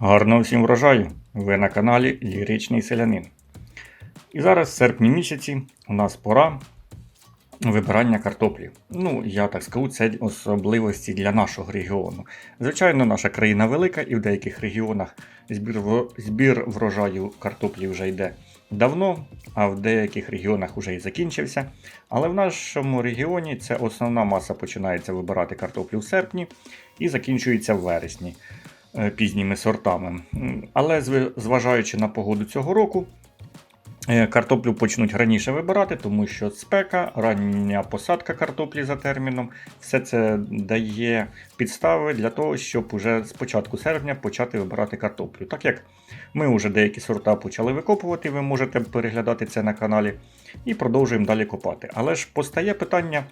Гарного всім врожаю! Ви на каналі Ліричний Селянин. І зараз, в серпні місяці, у нас пора вибирання картоплі. Ну, я так скажу, це особливості для нашого регіону. Звичайно, наша країна велика, і в деяких регіонах збір, збір врожаю картоплі вже йде давно, а в деяких регіонах вже і закінчився. Але в нашому регіоні це основна маса починається вибирати картоплю в серпні і закінчується в вересні пізніми сортами. Але зважаючи на погоду цього року, е, картоплю почнуть раніше вибирати, тому що спека, рання посадка картоплі за терміном, все це дає підстави для того, щоб уже з початку серпня почати вибирати картоплю. Так як ми вже деякі сорта почали викопувати, ви можете переглядати це на каналі, і продовжуємо далі копати. Але ж постає питання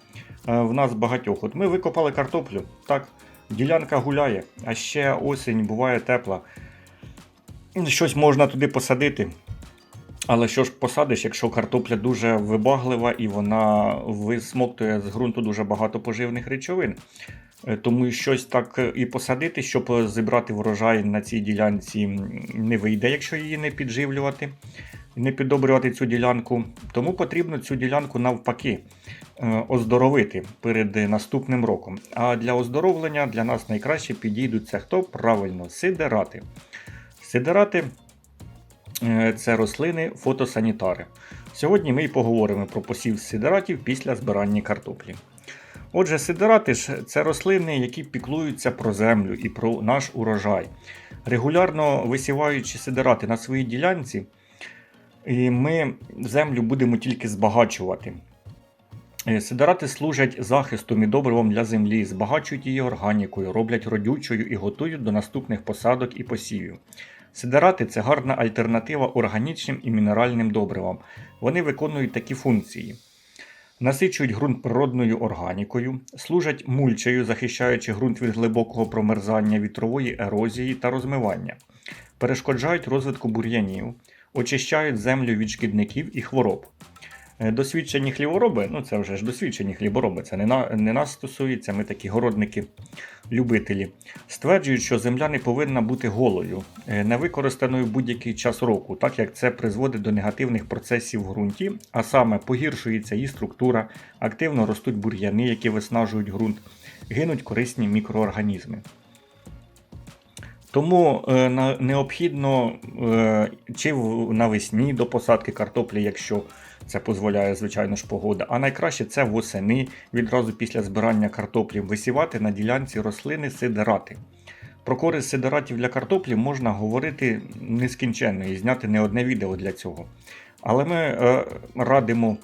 е, в нас багатьох. От ми викопали картоплю, так, ділянка гуляє, а ще осінь буває тепла. Щось можна туди посадити. Але що ж посадиш, якщо картопля дуже вибаглива і вона висмоктує з ґрунту дуже багато поживних речовин. Е, Тому щось так е, і посадити, щоб е, зібрати врожай на цій ділянці не вийде, якщо її не підживлювати, не піддобрювати цю ділянку. Тому потрібно цю ділянку навпаки оздоровити перед наступним роком. А для оздоровлення для нас найкраще підійдуть це хто? Правильно, сидерати. Сидерати це рослини фотосанітари. Сьогодні ми й поговоримо про посів сидератів після збирання картоплі. Отже, сидерати ж це рослини, які піклуються про землю і про наш урожай. Регулярно висіваючи сидерати на своїй ділянці, і ми землю будемо тільки збагачувати. Е, Сидерати служать захистом і добривом для землі, збагачують її органікою, роблять родючою і готують до наступних посадок і посівів. Сидерати це гарна альтернатива органічним і мінеральним добривам. Вони виконують такі функції: насичують ґрунт природною органікою, служать мульчею, захищаючи ґрунт від глибокого промерзання, вітрової ерозії та розмивання, перешкоджають розвитку бур'янів, очищають землю від шкідників і хвороб. Е, Досвідчені хлібороби, ну це вже ж досвідчені хлібороби, це не, на, не нас стосується, ми такі городники-любителі. Стверджують, що земля не повинна бути голою, е, не використаною будь-який час року, так як це призводить до негативних процесів в ґрунті, а саме погіршується її структура, активно ростуть бур'яни, які виснажують ґрунт, гинуть корисні мікроорганізми. Тому е, необхідно е, чи навесні до посадки картоплі, якщо це дозволяє, звичайно ж, погода. А найкраще це восени, відразу після збирання картоплі, висівати на ділянці рослини сидерати. Про користь сидератів для картоплі можна говорити нескінченно і зняти не одне відео для цього. Але ми е, радимо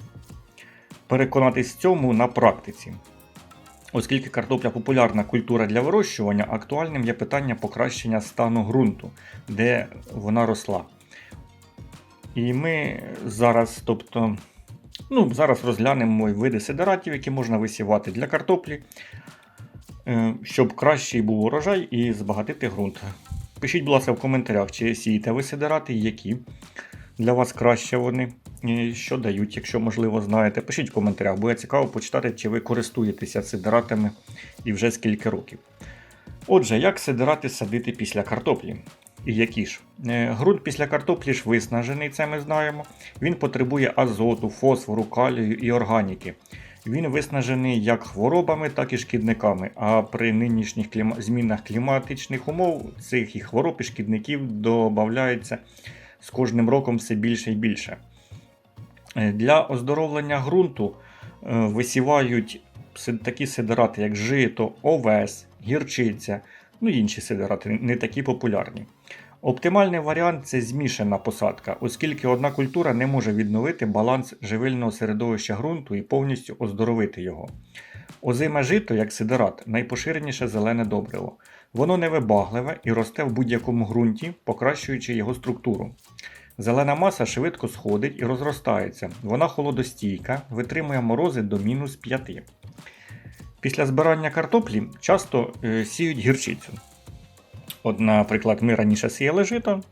переконатись цьому на практиці. Оскільки картопля популярна культура для вирощування, актуальним є питання покращення стану ґрунту, де вона росла. І ми зараз, тобто, ну, зараз розглянемо види сидератів, які можна висівати для картоплі, е, щоб кращий був урожай і збагатити ґрунт. Пишіть, будь ласка, в коментарях, чи сієте ви сидерати, які для вас краще вони, що дають, якщо можливо знаєте. Пишіть в коментарях, буде цікаво почитати, чи ви користуєтеся сидератами і вже скільки років. Отже, як сидерати садити після картоплі? І які ж? Е, Ґрунт після картоплі ж виснажений, це ми знаємо. Він потребує азоту, фосфору, калію і органіки. Він виснажений як хворобами, так і шкідниками. А при нинішніх кліма... змінах кліматичних умов цих і хвороб і шкідників додається з кожним роком все більше і більше. Е, Для оздоровлення ґрунту е, висівають такі сидерати, як жито, овес, гірчиця, ну і інші сидерати, не такі популярні. Оптимальний варіант це змішана посадка, оскільки одна культура не може відновити баланс живильного середовища ґрунту і повністю оздоровити його. Озиме жито, як сидерат, найпоширеніше зелене добриво. Воно невибагливе і росте в будь-якому ґрунті, покращуючи його структуру. Зелена маса швидко сходить і розростається. Вона холодостійка, витримує морози до мінус 5. Після збирання картоплі часто е, сіють гірчицю. От, наприклад, ми раніше сіяли жито,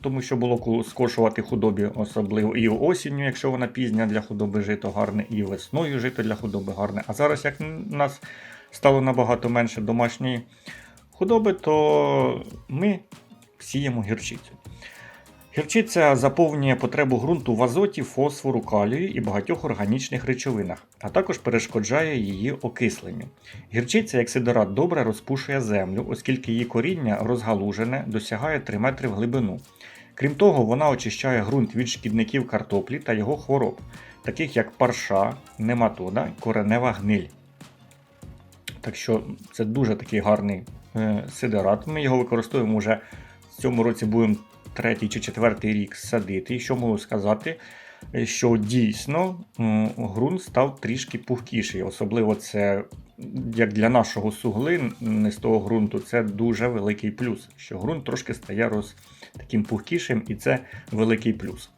тому що було скошувати худобі, особливо і осінню, якщо вона пізня для худоби жито гарне, і весною жито для худоби гарне. А зараз, як у нас стало набагато менше домашньої худоби, то ми сіємо гірчицю. Гірчиця заповнює потребу ґрунту в азоті, фосфору, калію і багатьох органічних речовинах, а також перешкоджає її окисленню. Гірчиця, як сидорат, добре розпушує землю, оскільки її коріння розгалужене, досягає 3 метри в глибину. Крім того, вона очищає ґрунт від шкідників картоплі та його хвороб, таких як парша, нематода, коренева гниль. Так що це дуже такий гарний е, сидорат. Ми його використовуємо вже в цьому році будемо третій чи четвертий рік садити. І що можу сказати, е, що дійсно ґрунт став трішки пухкіший. Особливо це як для нашого суглини з того ґрунту, це дуже великий плюс. Що ґрунт трошки стає роз, таким пухкішим, і це великий плюс.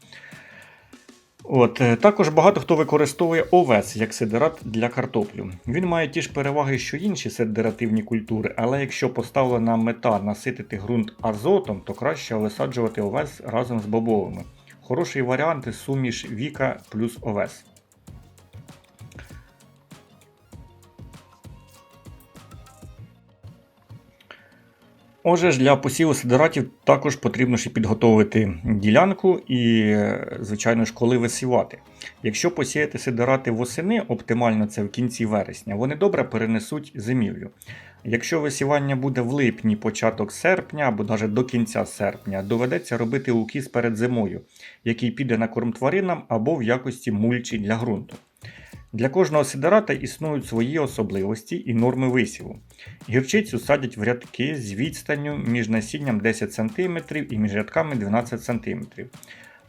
От, е, також багато хто використовує овес як сидерат для картоплю. Він має ті ж переваги, що інші сидеративні культури, але якщо поставлена мета наситити ґрунт азотом, то краще висаджувати овес разом з бобовими. Хороший варіант суміш Віка плюс овес. Отже для посіву сидератів також потрібно ще підготовити ділянку і, звичайно ж, коли висівати. Якщо посіяти сидерати восени, оптимально це в кінці вересня, вони добре перенесуть зимівлю. Якщо висівання буде в липні, початок серпня або навіть до кінця серпня, доведеться робити укіс перед зимою, який піде на корм тваринам або в якості мульчі для ґрунту. Для кожного сидерата існують свої особливості і норми висіву. Гірчицю садять в рядки з відстанню між насінням 10 см і між рядками 12 см.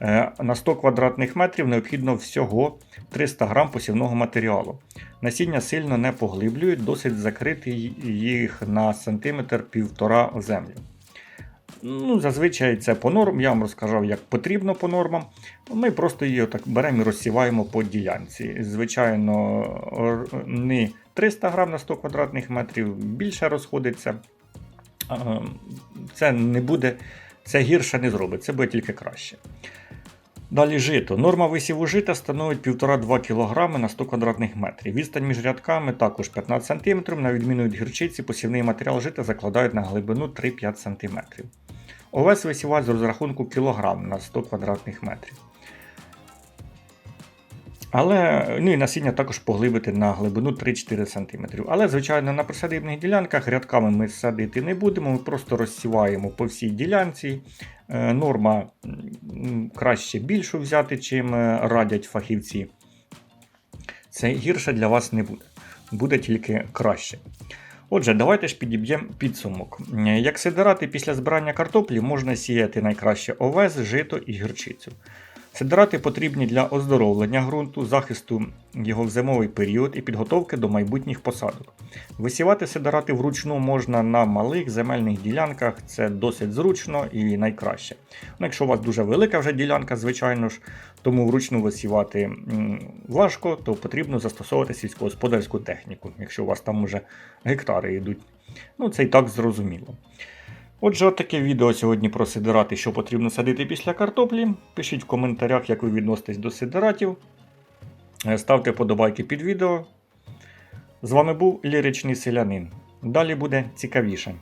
Е, На 100 квадратних метрів необхідно всього 300 г посівного матеріалу. Насіння сильно не поглиблюють, досить закрити їх на сантиметр півтора землю. Ну, Зазвичай це по нормам, я вам розказав, як потрібно по нормам. Ми просто її отак беремо і розсіваємо по ділянці. Звичайно, не 300 грам на 100 квадратних метрів більше розходиться. Е, Це не буде, це гірше не зробить, це буде тільки краще. Далі жито. Норма висіву жита становить 1,5-2 кг на 100 квадратних метрів. Відстань між рядками також 15 см. На відміну від гірчиці, посівний матеріал жита закладають на глибину 3-5 см. Овес висівають з розрахунку кілограм на 100 квадратних метрів. Але ну і насіння також поглибити на глибину 3-4 см. Але, звичайно, на присадибних ділянках рядками ми садити не будемо, ми просто розсіваємо по всій ділянці. Е, Норма краще більшу взяти, чим е, радять фахівці. Це гірше для вас не буде. Буде тільки краще. Отже, давайте ж підіб'ємо підсумок. Е, Як сидирати після збирання картоплі можна сіяти найкраще овес, жито і гірчицю. Сидирати потрібні для оздоровлення ґрунту, захисту його в зимовий період і підготовки до майбутніх посадок. Висівати сидирати вручну можна на малих земельних ділянках, це досить зручно і найкраще. Ну, якщо у вас дуже велика вже ділянка, звичайно ж, тому вручну висівати важко, то потрібно застосовувати сільськогосподарську техніку, якщо у вас там вже гектари йдуть. Ну, це і так зрозуміло. Отже, от таке відео сьогодні про сидирати, що потрібно садити після картоплі. Пишіть в коментарях, як ви відноситесь до сидиратів. Е, Ставте подобайки під відео. З вами був ліричний селянин. Далі буде цікавіше.